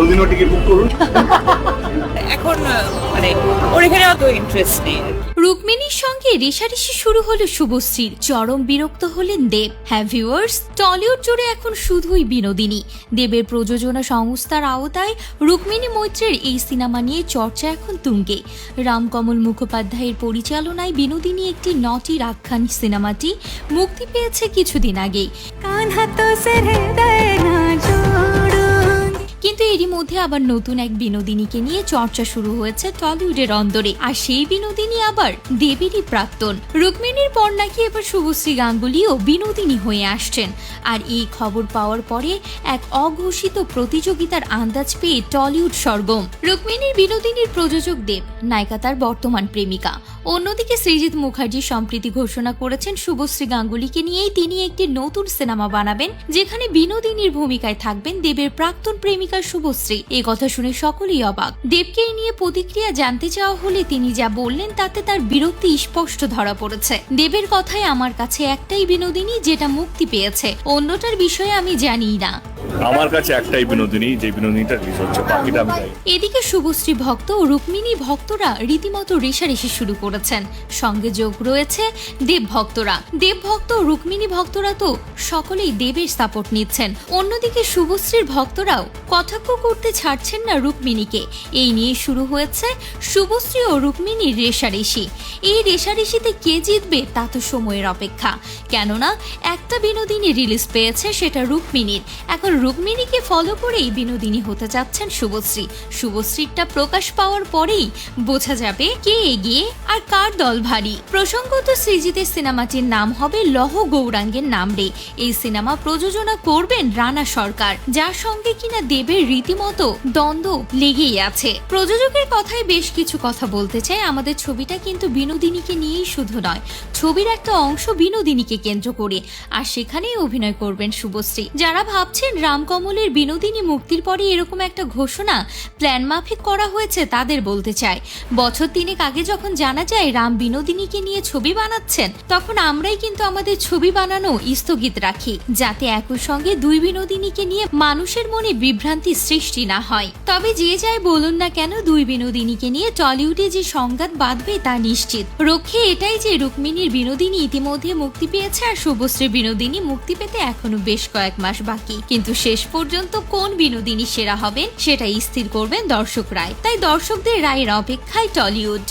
লোদিনো ticket book করুন। এখন মানে ওর এখানে অত ইন্টারেস্ট নেই। রুকমিনীর সঙ্গে রেশারেশি শুরু হলো শুভশ্রীর চরম বিরক্ত হলেন দেব। হ্যাঁ ভিউয়ার্স টলিউড জুড়ে এখন শুধুই বিনোদিনী। দেবের প্রযোজনা সংস্থার আওতায় রুকমিনী মৈত্রের এই সিনেমা নিয়ে চর্চা এখন তুঙ্গে। রামকমল মুখোপাধ্যায়ের পরিচালনায় বিনোদিনী একটি নটি রাখান সিনেমাটি মুক্তি পেয়েছে কিছুদিন আগেই। কান হাত না। মধ্যে আবার নতুন এক বিনোদিনীকে নিয়ে চর্চা শুরু হয়েছে টলিউডের অন্দরে। আর সেই বিনোদিনী আবার দেবেরই প্রাক্তন। রুক্মিণীর পর নাকি এবার শুভশ্রী গাঙ্গুলিও বিনোদিনী হয়ে আসছেন। আর এই খবর পাওয়ার পরে এক অঘোষিত প্রতিযোগিতার আন্দাজ পেয়ে টলিউড সরগম। রুক্মিণীর বিনোদিনীর প্রযোজক দেব, নায়িকা তার বর্তমান প্রেমিকা। অন্যদিকে সৃজিৎ মুখার্জি সম্প্রীতি ঘোষণা করেছেন শুভশ্রী গাঙ্গুলিকে নিয়েই তিনি একটি নতুন সিনেমা বানাবেন, যেখানে বিনোদিনীর ভূমিকায় থাকবেন দেবের প্রাক্তন প্রেমিকা শুভশ্রী। এই কথা শুনে সকলেই অবাক। দেবকে এই নিয়ে প্রতিক্রিয়া জানতে চাওয়া হলে তিনি যা বললেন তাতে তার বিরক্তি স্পষ্ট ধরা পড়েছে। দেবের কথায় আমার কাছে একটাই বিনোদিনী যেটা মুক্তি পেয়েছে। অন্যটার বিষয়ে আমি জানি না। আমার কাছে একটাই বিনোদিনী, যে বিনোদিনীটা রিলিজ হচ্ছে, বাকিটা আমি। এদিকে শুভশ্রী ভক্ত ও রুক্মিণী ভক্তরা রীতিমতো শুরু করেছেন। সঙ্গে যোগ রয়েছে দেব ভক্তরা। দেব ভক্ত রুক্মিণী ভক্তরা তো সকলেই দেবের সাপোর্ট নিচ্ছেন। অন্যদিকে শুভশ্রীর ভক্তরাও করতে ছাড়ছেন না রুক্মিণীকে। এই নিয়ে শুরু হয়েছে শুভশ্রী ও রুক্মিণীর রেশারেশি। এই রেশারেশিতে কে জিতবে তা তো সময়ের অপেক্ষা। কেননা, একটা বিনোদিনী রিলিজ পেয়েছে, সেটা রুক্মিণীর। এখন রুক্মিণীকে ফলো করেই বিনোদিনী হতে যাচ্ছেন শুভশ্রী। শুভশ্রীরটা প্রকাশ পাওয়ার পরেই বোঝা যাবে কে এগিয়ে আর কার দল ভারী। প্রসঙ্গত সৃজিতের সিনেমাটির নাম হবে লহ গৌরাঙ্গের নাম রে। এই সিনেমা প্রযোজনা করবেন রানা সরকার, যার সঙ্গে কিনা দেবের রীতিমতো দ্বন্দ্ব লেগেই আছে। প্রযোজকের কথায় বেশ কিছু কথা বলতে চাই। আমাদের ছবিটা কিন্তু বিনোদিনীকে নিয়েই শুধু নয়, ছবির একটা অংশ বিনোদিনীকে কেন্দ্র করে। আর সেখানেই অভিনয় করবেন শুভশ্রী। যারা ভাবছেন রামকমলের বিনোদিনী মুক্তির পরে এরকম একটা ঘোষণা প্ল্যান মাফিক করা হয়েছে তাদের বলতে চাই। বছর তিনেক আগে যখন জানা যায় রাম বিনোদিনীকে নিয়ে ছবি বানাচ্ছেন, তখন আমরাই কিন্তু আমাদের ছবি বানানো স্থগিত রাখি, যাতে একই সঙ্গে দুই বিনোদিনীকে নিয়ে মানুষের মনে বিভ্রান্তি সৃষ্টি না হয়। তবে যে যাই বলুন না কেন, দুই বিনোদিনীকে নিয়ে টলিউডে যে সংঘাত বাঁধবে তা নিশ্চিত। রক্ষে এটাই যে রুক্মিণীর বিনোদিনী ইতিমধ্যে মুক্তি পেয়েছে আর শুভশ্রী বিনোদিনী মুক্তি পেতে এখনও বেশ কয়েক মাস বাকি। কিন্তু শেষ পর্যন্ত কোন বিনোদিনী সেরা হবেন, সেটাই স্থির করবেন দর্শকরাই তাই দর্শকদের রায়ের অপেক্ষায় টলিউড।